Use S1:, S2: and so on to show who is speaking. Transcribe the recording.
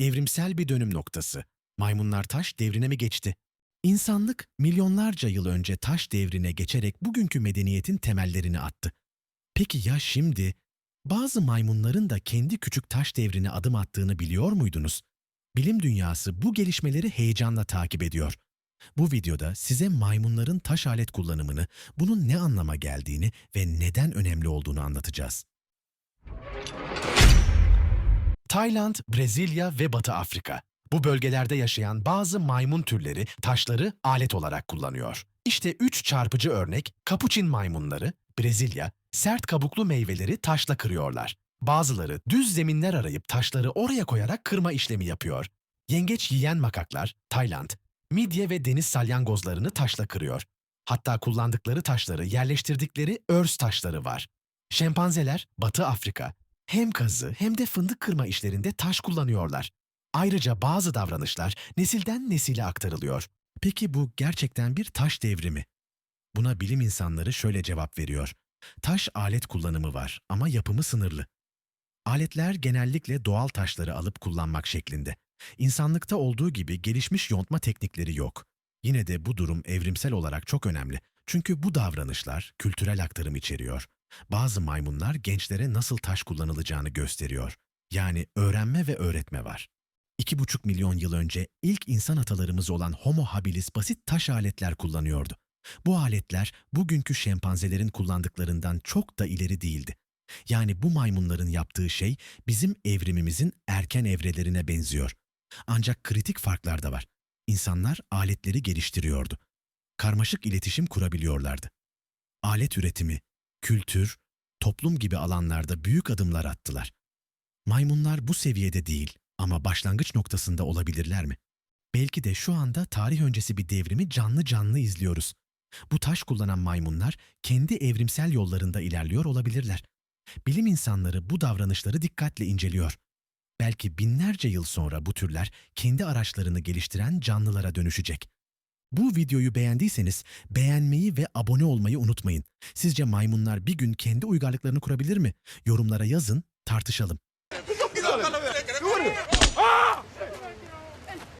S1: Evrimsel bir dönüm noktası. Maymunlar taş devrine mi geçti? İnsanlık milyonlarca yıl önce taş devrine geçerek bugünkü medeniyetin temellerini attı. Peki ya şimdi? Bazı maymunların da kendi küçük taş devrine adım attığını biliyor muydunuz? Bilim dünyası bu gelişmeleri heyecanla takip ediyor. Bu videoda size maymunların taş alet kullanımını, bunun ne anlama geldiğini ve neden önemli olduğunu anlatacağız. Tayland, Brezilya ve Batı Afrika. Bu bölgelerde yaşayan bazı maymun türleri taşları alet olarak kullanıyor. İşte üç çarpıcı örnek kapuçin maymunları, Brezilya, sert kabuklu meyveleri taşla kırıyorlar. Bazıları düz zeminler arayıp taşları oraya koyarak kırma işlemi yapıyor. Yengeç yiyen makaklar, Tayland, midye ve deniz salyangozlarını taşla kırıyor. Hatta kullandıkları taşları yerleştirdikleri örs taşları var. Şempanzeler, Batı Afrika, hem kazı hem de fındık kırma işlerinde taş kullanıyorlar. Ayrıca bazı davranışlar nesilden nesile aktarılıyor. Peki bu gerçekten bir taş devrimi? Buna bilim insanları şöyle cevap veriyor. Taş alet kullanımı var ama yapımı sınırlı. Aletler genellikle doğal taşları alıp kullanmak şeklinde. İnsanlıkta olduğu gibi gelişmiş yontma teknikleri yok. Yine de bu durum evrimsel olarak çok önemli. Çünkü bu davranışlar kültürel aktarım içeriyor. Bazı maymunlar gençlere nasıl taş kullanılacağını gösteriyor. Yani öğrenme ve öğretme var. 2,5 milyon yıl önce ilk insan atalarımız olan Homo habilis basit taş aletler kullanıyordu. Bu aletler bugünkü şempanzelerin kullandıklarından çok da ileri değildi. Yani bu maymunların yaptığı şey bizim evrimimizin erken evrelerine benziyor. Ancak kritik farklar da var. İnsanlar aletleri geliştiriyordu. Karmaşık iletişim kurabiliyorlardı. Alet üretimi, kültür, toplum gibi alanlarda büyük adımlar attılar. Maymunlar bu seviyede değil ama başlangıç noktasında olabilirler mi? Belki de şu anda tarih öncesi bir devrimi canlı canlı izliyoruz. Bu taş kullanan maymunlar kendi evrimsel yollarında ilerliyor olabilirler. Bilim insanları bu davranışları dikkatle inceliyor. Belki binlerce yıl sonra bu türler kendi araçlarını geliştiren canlılara dönüşecek. Bu videoyu beğendiyseniz beğenmeyi ve abone olmayı unutmayın. Sizce maymunlar bir gün kendi uygarlıklarını kurabilir mi? Yorumlara yazın, tartışalım.